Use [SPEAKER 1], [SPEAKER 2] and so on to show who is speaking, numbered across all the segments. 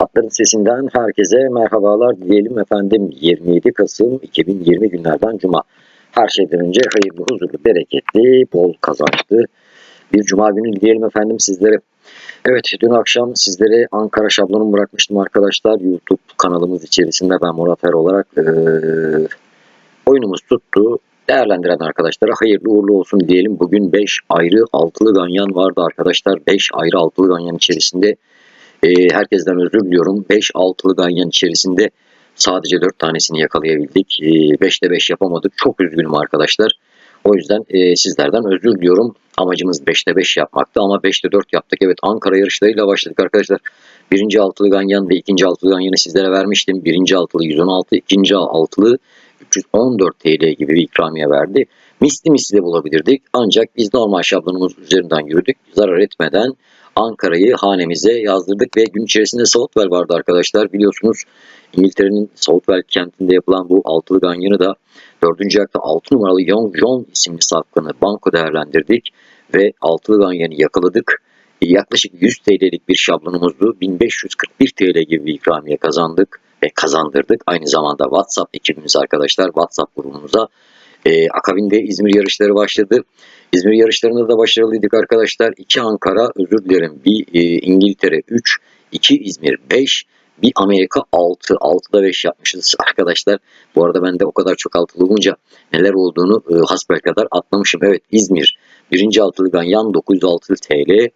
[SPEAKER 1] Atların sesinden herkese merhabalar diyelim efendim. 27 Kasım 2020 günlerden Cuma. Her şeyden önce hayırlı, huzurlu, bereketli, bol kazançlı bir Cuma günü diyelim efendim sizlere. Evet dün akşam sizlere Ankara şablonu bırakmıştım arkadaşlar. YouTube kanalımız içerisinde ben Murat Er olarak eee, oyunumuz tuttu. Değerlendiren arkadaşlara hayırlı uğurlu olsun diyelim. Bugün 5 ayrı altılı ganyan vardı arkadaşlar. 5 ayrı altılı ganyan içerisinde e, herkesten özür diliyorum. 5 altılı ganyan içerisinde sadece 4 tanesini yakalayabildik. 5'te 5 yapamadık. Çok üzgünüm arkadaşlar. O yüzden e, sizlerden özür diliyorum. Amacımız 5'te 5 yapmaktı ama 5'te 4 yaptık. Evet Ankara yarışlarıyla başladık arkadaşlar. Birinci altılı ganyan ve ikinci altılı ganyanı sizlere vermiştim. Birinci altılı 116, ikinci altılı 314 TL gibi bir ikramiye verdi. Misli misli de bulabilirdik. Ancak biz normal şablonumuz üzerinden yürüdük. Zarar etmeden Ankara'yı hanemize yazdırdık ve gün içerisinde Southwell vardı arkadaşlar. Biliyorsunuz İngiltere'nin Southwell kentinde yapılan bu altılı ganyanı da 4. ayakta 6 numaralı Young John isimli safkanı banko değerlendirdik ve altılı ganyanı yakaladık. Yaklaşık 100 TL'lik bir şablonumuzdu. 1541 TL gibi bir ikramiye kazandık ve kazandırdık. Aynı zamanda WhatsApp ekibimiz arkadaşlar WhatsApp grubumuza e, akabinde İzmir yarışları başladı. İzmir yarışlarında da başarılıydık arkadaşlar. 2 Ankara, özür dilerim. Bir e, İngiltere 3, 2 İzmir 5, bir Amerika 6. 6'da 5 yapmışız arkadaşlar. Bu arada ben de o kadar çok altılı olunca neler olduğunu e, hasbel kadar atlamışım. Evet İzmir. Birinci altılı ganyan 906 TL.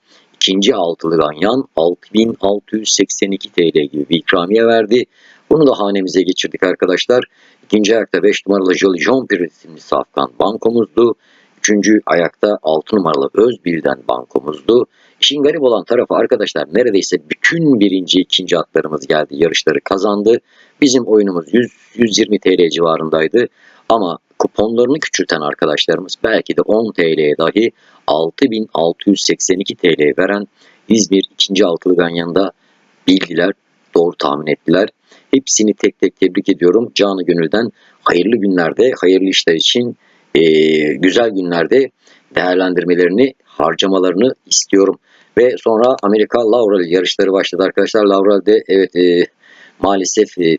[SPEAKER 1] İkinci altılı ganyan 6682 TL gibi bir ikramiye verdi. Bunu da hanemize geçirdik arkadaşlar. İkinci ayakta 5 numaralı Jolly Jumper isimli safkan bankomuzdu. Üçüncü ayakta 6 numaralı Özbil'den bankomuzdu. İşin garip olan tarafı arkadaşlar neredeyse bütün birinci, ikinci atlarımız geldi. Yarışları kazandı. Bizim oyunumuz 100-120 TL civarındaydı. Ama kuponlarını küçülten arkadaşlarımız belki de 10 TL'ye dahi 6682 TL veren İzmir ikinci altılı ganyanında bildiler, doğru tahmin ettiler. Hepsini tek tek tebrik ediyorum. Canı gönülden hayırlı günlerde, hayırlı işler için e, güzel günlerde değerlendirmelerini, harcamalarını istiyorum. Ve sonra Amerika Laurel yarışları başladı arkadaşlar. Laurel'de evet e, maalesef e,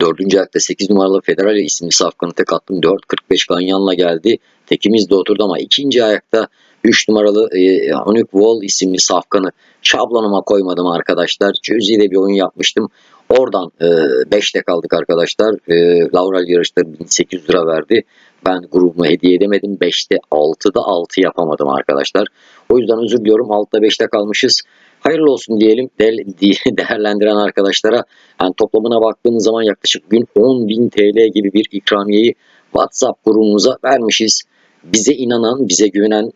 [SPEAKER 1] 4. ayakta 8 numaralı Federal isimli safkanı tek attım. 4.45 ganyanla geldi. Tekimiz de oturdu ama ikinci ayakta 3 numaralı e, Wall isimli safkanı şablonuma koymadım arkadaşlar. Cüzi'de bir oyun yapmıştım. Oradan 5'te kaldık arkadaşlar. E, Laurel yarışları 1800 lira verdi. Ben grubuma hediye edemedim. 5'te 6'da 6 yapamadım arkadaşlar. O yüzden özür diliyorum. 6'da 5'te kalmışız. Hayırlı olsun diyelim de, değerlendiren arkadaşlara. Yani toplamına baktığımız zaman yaklaşık gün 10.000 TL gibi bir ikramiyeyi WhatsApp grubumuza vermişiz. Bize inanan, bize güvenen,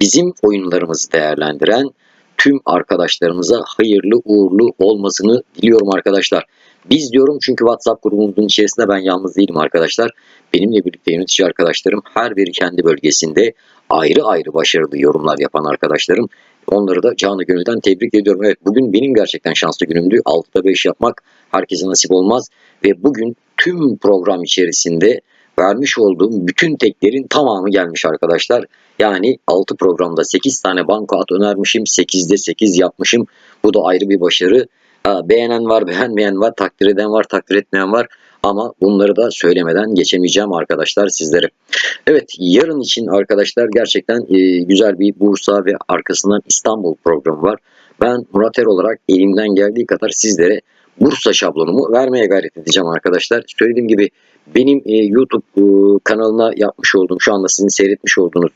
[SPEAKER 1] bizim oyunlarımızı değerlendiren tüm arkadaşlarımıza hayırlı uğurlu olmasını diliyorum arkadaşlar. Biz diyorum çünkü WhatsApp grubumuzun içerisinde ben yalnız değilim arkadaşlar. Benimle birlikte yönetici arkadaşlarım her biri kendi bölgesinde ayrı ayrı başarılı yorumlar yapan arkadaşlarım. Onları da canı gönülden tebrik ediyorum. Evet bugün benim gerçekten şanslı günümdü. 6'da 5 yapmak herkese nasip olmaz. Ve bugün tüm program içerisinde vermiş olduğum bütün teklerin tamamı gelmiş arkadaşlar. Yani 6 programda 8 tane banko at önermişim. 8'de 8 yapmışım. Bu da ayrı bir başarı. Beğenen var, beğenmeyen var, takdir eden var, takdir etmeyen var. Ama bunları da söylemeden geçemeyeceğim arkadaşlar sizlere. Evet yarın için arkadaşlar gerçekten e, güzel bir Bursa ve arkasından İstanbul programı var. Ben Murat Er olarak elimden geldiği kadar sizlere Bursa şablonumu vermeye gayret edeceğim arkadaşlar. Söylediğim gibi benim e, YouTube e, kanalına yapmış olduğum şu anda sizin seyretmiş olduğunuz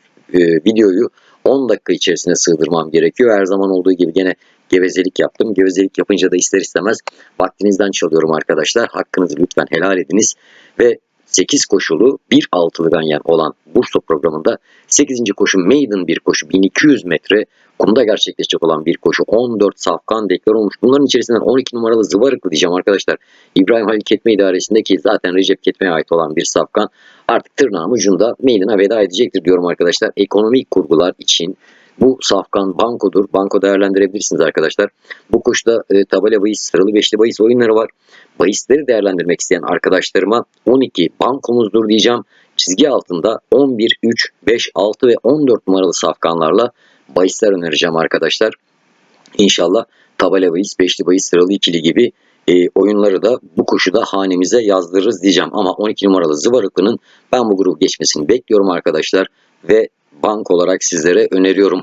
[SPEAKER 1] videoyu 10 dakika içerisinde sığdırmam gerekiyor. Her zaman olduğu gibi gene gevezelik yaptım. Gevezelik yapınca da ister istemez vaktinizden çalıyorum arkadaşlar. Hakkınızı lütfen helal ediniz. Ve 8 koşulu bir altılı ganyan olan Bursa programında 8. koşu maiden bir koşu 1200 metre kumda gerçekleşecek olan bir koşu 14 safkan deklar olmuş. Bunların içerisinden 12 numaralı Zıvarıklı diyeceğim arkadaşlar. İbrahim Halil Ketme idaresinde ki zaten Recep Ketme'ye ait olan bir safkan artık tırnağın ucunda meydan'a veda edecektir diyorum arkadaşlar. Ekonomik kurgular için bu safkan bankodur. Banko değerlendirebilirsiniz arkadaşlar. Bu kuşta e, tabela bahis, sıralı beşli bahis oyunları var. Bahisleri değerlendirmek isteyen arkadaşlarıma 12 bankomuzdur diyeceğim. Çizgi altında 11, 3, 5, 6 ve 14 numaralı safkanlarla bahisler önereceğim arkadaşlar. İnşallah tabela bahis, beşli bahis, sıralı ikili gibi e, oyunları da bu koşuda hanemize yazdırırız diyeceğim. Ama 12 numaralı Zıvarıklı'nın ben bu grubu geçmesini bekliyorum arkadaşlar. Ve bank olarak sizlere öneriyorum.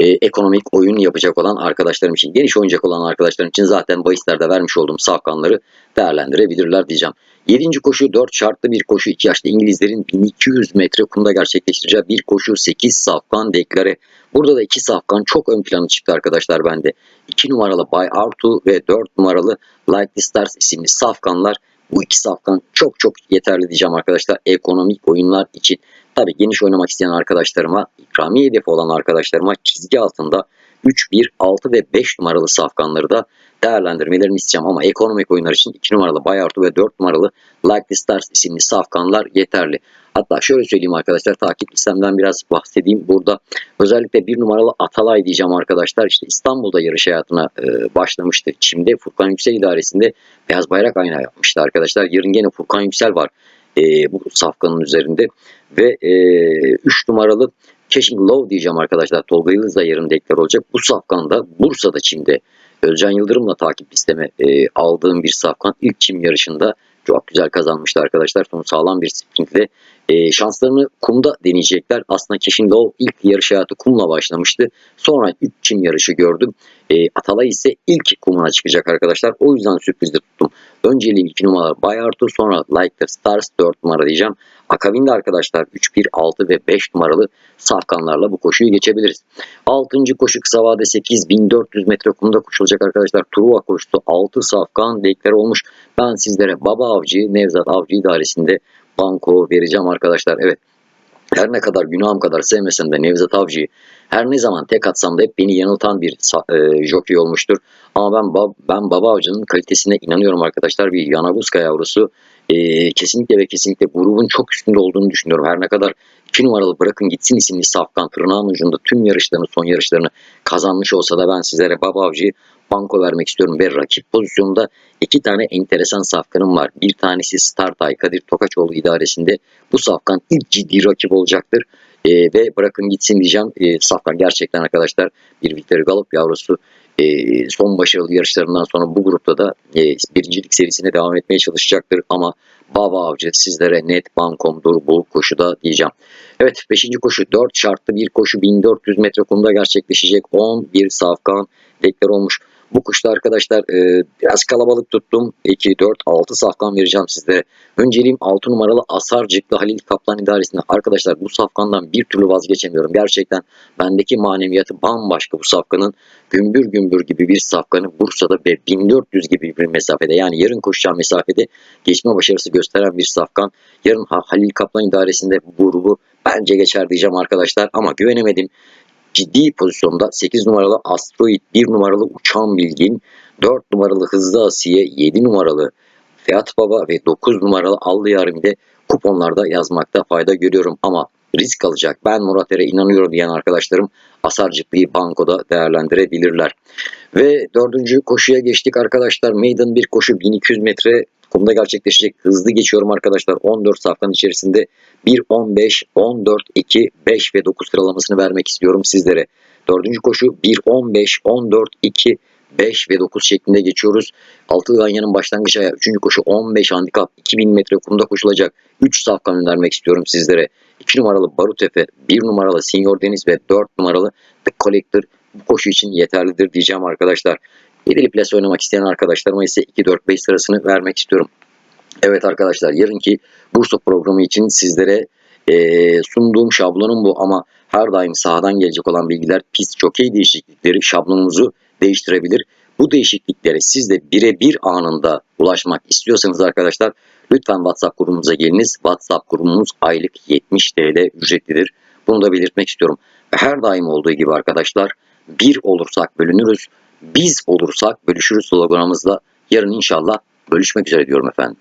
[SPEAKER 1] E, ekonomik oyun yapacak olan arkadaşlarım için, geniş oynayacak olan arkadaşlarım için zaten bahislerde vermiş olduğum safkanları değerlendirebilirler diyeceğim. 7. koşu 4 şartlı bir koşu 2 yaşlı İngilizlerin 1200 metre kumda gerçekleştireceği bir koşu 8 safkan deklare. Burada da 2 safkan çok ön plana çıktı arkadaşlar bende. 2 numaralı Bay Artu ve 4 numaralı Like Stars isimli safkanlar bu iki safkan çok çok yeterli diyeceğim arkadaşlar ekonomik oyunlar için. Tabi geniş oynamak isteyen arkadaşlarıma, ikramiye hedefi olan arkadaşlarıma çizgi altında 3, 1, 6 ve 5 numaralı safkanları da değerlendirmelerini isteyeceğim. Ama ekonomik oyunlar için 2 numaralı Bayartu ve 4 numaralı Like the Stars isimli safkanlar yeterli. Hatta şöyle söyleyeyim arkadaşlar takip listemden biraz bahsedeyim. Burada özellikle bir numaralı Atalay diyeceğim arkadaşlar. İşte İstanbul'da yarış hayatına e, başlamıştı. Şimdi Furkan Yüksel idaresinde beyaz bayrak aynağı yapmıştı arkadaşlar. Yarın gene Furkan Yüksel var e, bu safkanın üzerinde. Ve 3 e, numaralı Cashing Low diyeceğim arkadaşlar. Tolga Yıldız da yarın deklar olacak. Bu safkan da Bursa'da Çim'de Özcan Yıldırım'la takip listeme e, aldığım bir safkan ilk çim yarışında çok güzel kazanmıştı arkadaşlar. Sonu sağlam bir sprintle. E, şanslarını kumda deneyecekler. Aslında Keşin Low ilk yarış hayatı kumla başlamıştı. Sonra 3 çim yarışı gördüm. E, Atalay ise ilk kumuna çıkacak arkadaşlar. O yüzden sürprizde tuttum. Önceliğim 2 numara Bay Arthur sonra Like the Stars 4 numara diyeceğim. Akabinde arkadaşlar 3, 1, 6 ve 5 numaralı safkanlarla bu koşuyu geçebiliriz. 6. koşu kısa vade 8 1400 metre kumda koşulacak arkadaşlar. Truva koşusu 6 safkan dekler olmuş. Ben sizlere Baba Avcı, Nevzat Avcı idaresinde banko vereceğim arkadaşlar. Evet her ne kadar günahım kadar sevmesem de Nevzat Avcı'yı her ne zaman tek atsam da hep beni yanıltan bir e, jockey olmuştur. Ama ben ben Baba Avcı'nın kalitesine inanıyorum arkadaşlar. Bir Yanaguska yavrusu e, kesinlikle ve kesinlikle grubun çok üstünde olduğunu düşünüyorum. Her ne kadar 2 numaralı bırakın gitsin isimli safkan tırnağın ucunda tüm yarışlarını son yarışlarını kazanmış olsa da ben sizlere Baba Avcı'yı banko vermek istiyorum ve rakip pozisyonunda iki tane enteresan safkanım var. Bir tanesi Startay Kadir Tokaçoğlu idaresinde bu safkan ilk ciddi rakip olacaktır. E, ve bırakın gitsin diyeceğim. E, safkan gerçekten arkadaşlar bir Victor Galop yavrusu e, son başarılı yarışlarından sonra bu grupta da e, birincilik serisine devam etmeye çalışacaktır. Ama Baba Avcı sizlere net bankomdur bu koşuda diyeceğim. Evet 5. koşu 4 şartlı bir koşu 1400 metre kumda gerçekleşecek 11 safkan deklar olmuş. Bu kuşta arkadaşlar e, biraz kalabalık tuttum. 2, 4, 6 safkan vereceğim sizlere. Önceliğim 6 numaralı Asarcıklı Halil Kaplan idaresinde. Arkadaşlar bu safkandan bir türlü vazgeçemiyorum. Gerçekten bendeki maneviyatı bambaşka bu safkanın. Gümbür gümbür gibi bir safkanı Bursa'da ve 1400 gibi bir mesafede yani yarın koşacağım mesafede geçme başarısı gösteren bir safkan. Yarın Halil Kaplan idaresinde bu grubu bence geçer diyeceğim arkadaşlar ama güvenemedim ciddi pozisyonda 8 numaralı Asteroid, 1 numaralı Uçan Bilgin, 4 numaralı Hızlı Asiye, 7 numaralı Fiyat Baba ve 9 numaralı Allı Yarimi'de kuponlarda yazmakta fayda görüyorum ama risk alacak. Ben Murat Er'e inanıyorum diyen arkadaşlarım Asarcıklı'yı bankoda değerlendirebilirler. Ve dördüncü koşuya geçtik arkadaşlar. Maiden bir koşu 1200 metre kumda gerçekleşecek. Hızlı geçiyorum arkadaşlar. 14 safkanın içerisinde 1, 15, 14, 2, 5 ve 9 sıralamasını vermek istiyorum sizlere. Dördüncü koşu 1, 15, 14, 2, 5 ve 9 şeklinde geçiyoruz. Altı Ganyan'ın başlangıç ayağı 3. koşu 15 handikap 2000 metre kumda koşulacak. 3 safkan önermek istiyorum sizlere. 2 numaralı Barutepe, 1 numaralı Senior Deniz ve 4 numaralı The Collector bu koşu için yeterlidir diyeceğim arkadaşlar. Yedili plas oynamak isteyen arkadaşlarıma ise 2-4-5 sırasını vermek istiyorum. Evet arkadaşlar yarınki Bursa programı için sizlere e, sunduğum şablonum bu ama her daim sahadan gelecek olan bilgiler pist jokey değişiklikleri şablonumuzu değiştirebilir. Bu değişikliklere siz de birebir anında ulaşmak istiyorsanız arkadaşlar lütfen WhatsApp grubumuza geliniz. WhatsApp grubumuz aylık 70 TL ücretlidir. Bunu da belirtmek istiyorum. Her daim olduğu gibi arkadaşlar bir olursak bölünürüz biz olursak bölüşürüz sloganımızla yarın inşallah bölüşmek üzere diyorum efendim.